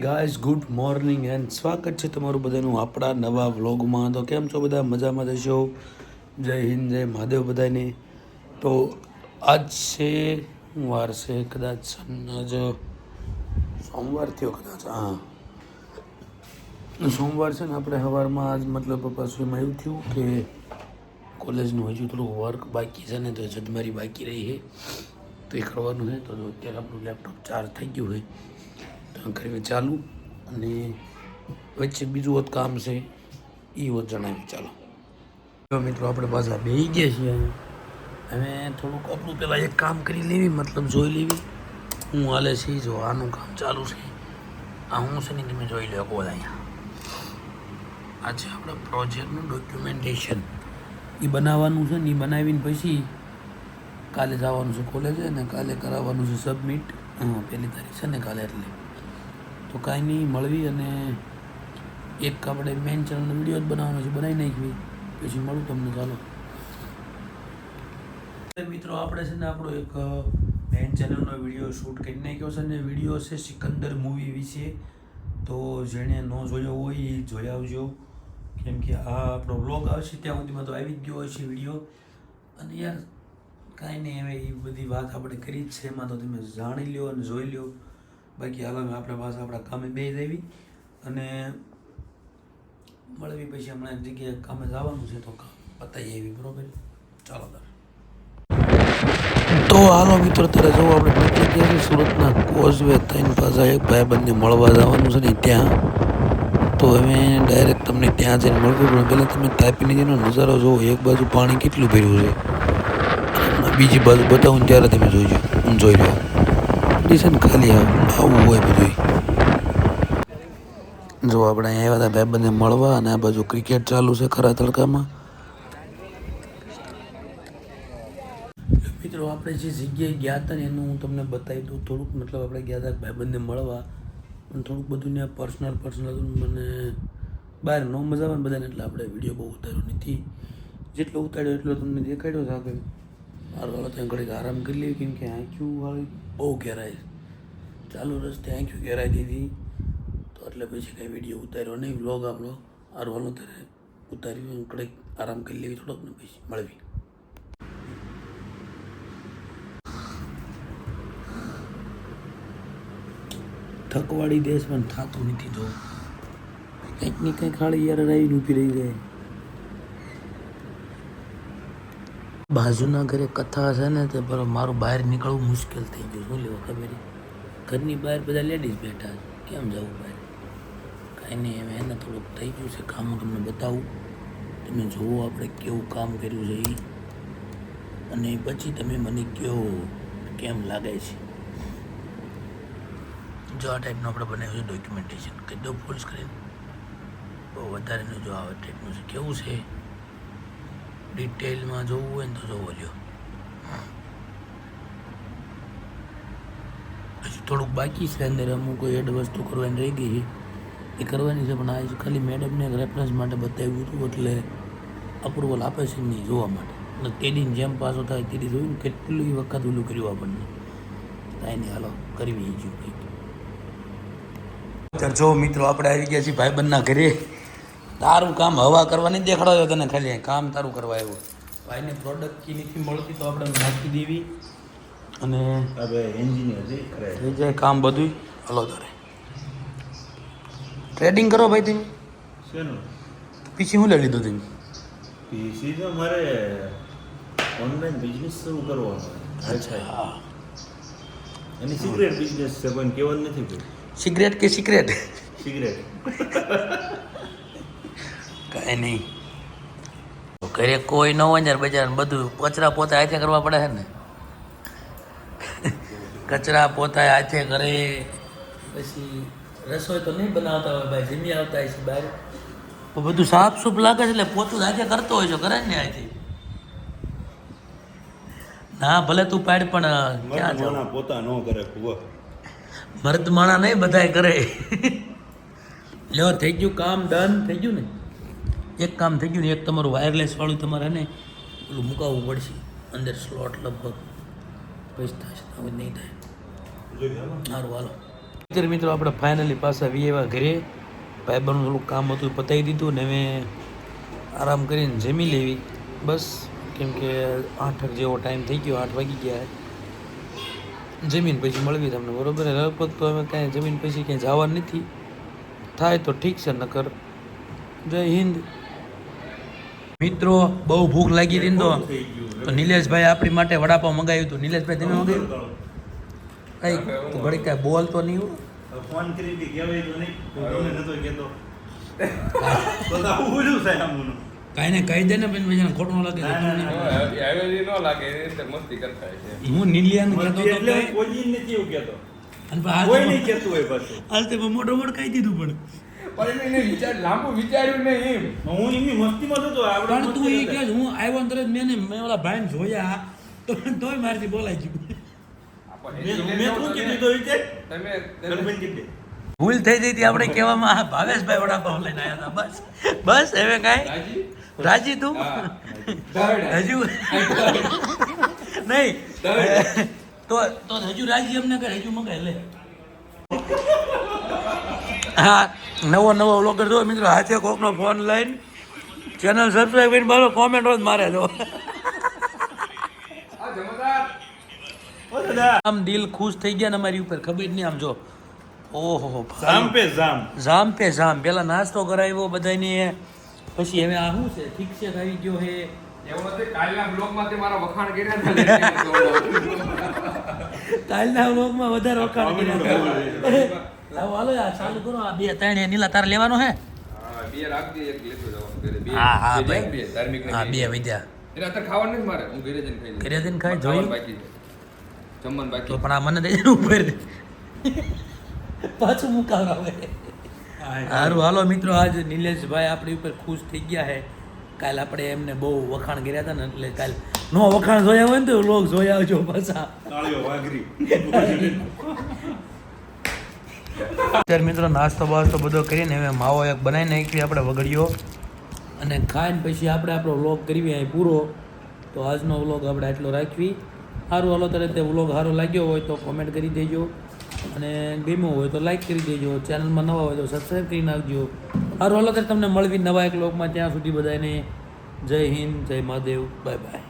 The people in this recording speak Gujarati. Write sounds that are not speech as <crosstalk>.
ગાઈઝ ગુડ મોર્નિંગ એન્ડ સ્વાગત છે તમારું બધાનું આપણા નવા વ્લોગમાં તો કેમ છો બધા? મજામાં જશો જય હિન્દ, જય મહાદેવ બધાને. તો આજ છે વાર છે કદાચ આજ સોમવાર થયો કદાચ, હા. સોમવાર છે ને આપણે સવારમાં આજ મતલબ પાછું એમાં એવું થયું કે કોલેજનું હજુ થોડું વર્ક બાકી છે ને તો જદમારી બાકી રહી છે. તો એ કરવાનું છે. તો અત્યારે આપણું લેપટોપ ચાર્જ થઈ ગયું હોય કરવી ચાલુ અને વચ્ચે બીજું હોત કામ છે એ હોત જણાવ્યું. ચાલો. મિત્રો, આપણે પાછા બેસી ગયા છીએ. હવે થોડુંક આપણું પહેલાં એક કામ કરી લેવી, મતલબ જોઈ લેવી. હું હાલે છે, જો આનું કામ ચાલુ છે. આ હું છે ને તમે જોઈ લો બોલ અહીંયા. આ છે આપણા પ્રોજેક્ટનું ડોક્યુમેન્ટેશન એ બનાવવાનું છે ને એ બનાવીને પછી કાલે જવાનું છે કોલેજે અને કાલે કરાવવાનું છે સબમિટ હા, પહેલી તારીખ છે ને કાલે એટલે. તો કાંઈ નહીં, મળવી અને એક આપણે મેઇન ચેનલનો વીડિયો જ બનાવવાનો છે, બનાવી નાખવી. પછી મળું તમને, ચાલો. મિત્રો, આપણે છે ને આપણો એક મેઇન ચેનલનો વીડિયો શૂટ કરી નાખ્યો છે ને, વીડિયો છે સિકંદર મૂવી વિશે. તો જેણે ન જોયો હોય, એ જોઈ આવજો. કેમ કે આ આપણો બ્લોગ આવશે, ત્યાં સુધીમાં તો આવી જ ગયો હશે વીડિયો. અને યાર, કાંઈ નહીં, હવે એ બધી વાત આપણે કરી જ છે, એમાં તો તમે જાણી લ્યો અને જોઈ લ્યો. બાકી હાલ અમે આપણે પાસે આપણા કામે બે દેવી અને મળવી પછી હમણાં એક જગ્યાએ કામે જવાનું છે તો કામ બતાવીએ એવી બરોબર? ચાલો તો હાલો મિત્રો, તારે જો આપણે પહોંચી ગયા સુરતના કોઝવે થઈને પાછા એક ભાઈબંધને મળવા જવાનું છે ને ત્યાં. તો હવે ડાયરેક્ટ તમને ત્યાં જઈને મળવું પણ પહેલાં તમે તાપી નદીનો નજારો જુઓ એક બાજુ પાણી કેટલું ભર્યું છે? બીજી બાજુ બતાવું ત્યારે તમે જોઈજો હું જોઈ ને ખાલી આવું હોય બધું જો આપણે અહીંયા આવ્યા હતા ભાઈબંધને મળવા અને આ બાજુ ક્રિકેટ ચાલુ છે ખરા તડકામાં. મિત્રો, આપણે જે જગ્યાએ ગયા હતા ને એનું હું તમને બતાવી દઉં. થોડુંક મતલબ આપણે ગયા હતા ભાઈબંધને મળવા. પણ થોડુંક બધું ને પર્સનલ પર્સનલ મને બહાર ન મજા આવે ને બધાને, એટલે આપણે વીડિયો બહુ ઉતાર્યો નથી. જેટલો ઉતાર્યો એટલો તમને દેખાડ્યો છે મારો ઘડીક આરામ કરી લઈએ કેમ કે આંખ્યું વાળી બહુ ઘેરાય ચાલુ રસ્તે આંખ્યું ઘેરાઈ દીધી તો એટલે પછી કાંઈ વીડિયો ઉતાર્યો નહીં વ્લોગ આપણો આરો ત્યારે ઉતાર્યું ઘડીક આરામ કરી લેવી થોડોક ને પછી મળવી થકવાળી દેશ પણ થતું નથી તો કંઈક ને કંઈક ખાલી યાર આવીને ઊભી રહી જાય બાજુના ઘરે કથા છે ને, તે પર મારું બહાર નીકળવું મુશ્કેલ થઈ ગયું શું લેવું ખબર? ઘરની બહાર બધા લેડીઝ બેઠા છે. કેમ જવું બહાર? કાંઈ નહીં એને થોડુંક થઈ ગયું છે કામ તમને બતાવું. તમે જુઓ આપણે કેવું કામ કર્યું છે એ અને પછી તમે મને કહો કેમ લાગે છે. જો આ ટાઈપનું આપણે બનાવ્યું છે ડોક્યુમેન્ટેશન કહી દો ફૂલ સ્ક્રીન બહુ વધારેનું જો આ ટાઈપનું છે. કેવું છે? ડિટેલમાં જોવું હોય ને તો જોવો લ્યો. હજી થોડુંક બાકી છે અંદર અમુક એડ વસ્તુ કરવાની રહી ગઈ એ કરવાની છે, પણ આ ખાલી મેડમને રેફરન્સ માટે બતાવ્યું હતું, એટલે અપ્રુવલ આપે છે નહીં જોવા માટે. અને દિન જેમ પાસો થાય તેની જોયું ને કેટલી વખત ઓલું કર્યું આપણને. કાંઈ નહીં, હાલો, કરવી ગયું કંઈક. જો મિત્રો, આપણે આવી ગયા છીએ ભાઈબંધના ઘરે. તારું કામ હવા કરવા નહીં દેખાડો તને ખાલી કામ તારું કરવા આવ્યું. ભાઈને પ્રોડક્ટ કી નથી મળતી તો આપણે નાખી દેવી. અને હવે એન્જિનિયર છે થઈ જાય કામ બધું હલો તારે. ટ્રેડિંગ કરો ભાઈ તમે. શેનું? પીસી શું લઈ લીધું તમે પીસી તો મારે ઓનલાઈન બિઝનેસ શરૂ કરવાનો અચ્છા. હા એની સિગરેટ બિઝનેસ છે પણ કેવાનું નથી સિગરેટ કે સિગરેટ સિગરેટ કાંઈ નહીં. ઘરે કોઈ ન હોય ને બજાર બધું કચરા પોતા હાથે કરવા પડે છે ને. કચરા પોતા હાથે કરે પછી રસોઈ તો નહીં બનાવતા હોય ભાઈ જમી આવતા હોય છે બહાર. તો બધું સાફ સૂફ લાગે છે એટલે પોતું હાથે કરતો હોય છે કરે ને આથી ના ભલે તું પાડ પણ ક્યાં જાવ પોતા ન કરે કુવા. મર્દ માણા નહીં બધાય કરે. લ્યો થઈ ગયું કામ ડન થઈ ગયું ને? એક કામ થઈ ગયું ને, એક તમારું વાયરલેસવાળું તમારે ને પેલું મુકાવવું પડશે. અંદર સ્લોટ લગભગ પછી થશે હવે નહીં થાય. સારું, હાલો. મિત્ર મિત્રો આપણે ફાઇનલી પાછા વી એવા ઘરે. ભાઈબંધનું થોડુંક કામ હતું, પતાવી દીધું ને મેં આરામ કરીને જમી લેવી. બસ, કેમ કે આઠક જેવો ટાઈમ થઈ ગયો, આઠ વાગી ગયા. જમીન પછી મળવી તમને, બરોબર? લગભગ તો અમે કાંઈ જમીન પછી ક્યાંય જવા નથી. થાય તો ઠીક છે, નકર. જય હિન્દ. મિત્રો બહુ ભૂખ લાગી હતી ને તો. તો નિલેશભાઈ આપણી માટે વડાપાવ મંગાવ્યું હતું. નિલેશભાઈ તમે મંગાવ્યું? કઈ તો ઘડી કઈ બોલ તો નહીં ફોન કરી હતી કહેવાય તો નહીં. નતો કહેતો. કાંઈ ને કહી દે ને બેન બીજાને ખોટું લાગે. ના, ના, ના. આવેલી ન લાગે મસ્તી કરતા છે. હું નીલિયાનું કહેતો એટલે કોઈ નથી એવું કહેતો. અને કોઈ નહીં કહેતું હોય પાછું. હાલ તે મોટો મોટો કહી દીધું પણ. પણ એને વિચાર લાંબુ વિચાર્યું નહીં એમ. હું એમની મસ્તીમાં હતો પણ તું એ કે હું આવ્યો ને મેં ને મેં ઓલા ભાઈને જોયા તો તોય મારથી બોલાઈ ગયું. ભૂલ થઈ ગઈ હતી આપણે કહેવામાં આ ભાવેશભાઈ વડાપાવ લઈને આવ્યા હતા. બસ બસ હવે કાંઈ? રાજી? રાજી તું? હજુ? નહીં. તો તો હજુ રાજી અમને કર હજુ મગાય લે. હા નવો નવો વ્લોગર જો મિત્રો હાથે કોકનો ફોન લઈને ચેનલ સબસ્ક્રાઈબ કરીને બોલો કોમેન્ટ રોજ મારે જો. આ જમાદાર ઓ દાદા આમ દિલ ખુશ થઈ ગયા ને અમારી ઉપર ખબર નહીં આમ જો. ઓહો જામ પે જામ. જામ પે જામ. પેલા નાસ્તો કરાવ્યો બધાને પછી હવે આ શું છે? ઠીક છે આવી ગયો હે. કાલના બ્લોગમાં તે મારા વખાણ કર્યા હતા કાલના વ્લોગમાં વધારે વખાણ કર્યા હતા. હાલો યાર ચાલુ કરો આ બે ત્રણ નીલા તાર લેવાનો હે બે રાખજે એક લેતો જવાનું હા હા બે ભાઈ. બે ધાર્મિક હા બે. બે વિદ્યા. એટલે અત્યારે ખાવાનું નથી મારે. હું ઘરે જઈને ખાઈ ઘરે જઈને ખાઈ, જોયું? બાકી જમવાનું બાકી તો પણ આ મને દે ઉપર. પાછું મુકાવરાવે સારું હાલો મિત્રો આજ નિલેશભાઈ આપણી ઉપર ખુશ થઈ ગયા છે. કાલ આપણે એમને બહુ વખાણ કર્યા હતા ને એટલે કાલ નો વખાણ જોયા હોય ને તો લોક જોયા આવજો પાછા. તાળીઓ વાગરી <laughs> અત્યારે મિત્રો નાસ્તો બાસ્તો બધો કરીને હવે માવો એક બનાવી નાખીએ આપણે વગડ્યો અને ખાઈને પછી આપણે આપણો વ્લોગ કરીએ અહીં પૂરો. તો આજનો વ્લોગ આપણે આટલો રાખવી. સારું, હાલો ત્યારે તે વ્લોગ સારો લાગ્યો હોય તો કોમેન્ટ કરી દેજો. અને ગમ્યો હોય તો લાઈક કરી દેજો. ચેનલમાં નવા હોય તો સબસ્ક્રાઈબ કરી નાખજો. સારું, હાલો ત્યારે તમને મળવી નવા એક લોકમાં ત્યાં સુધી બધાને જય હિન્દ, જય મહાદેવ. Bye bye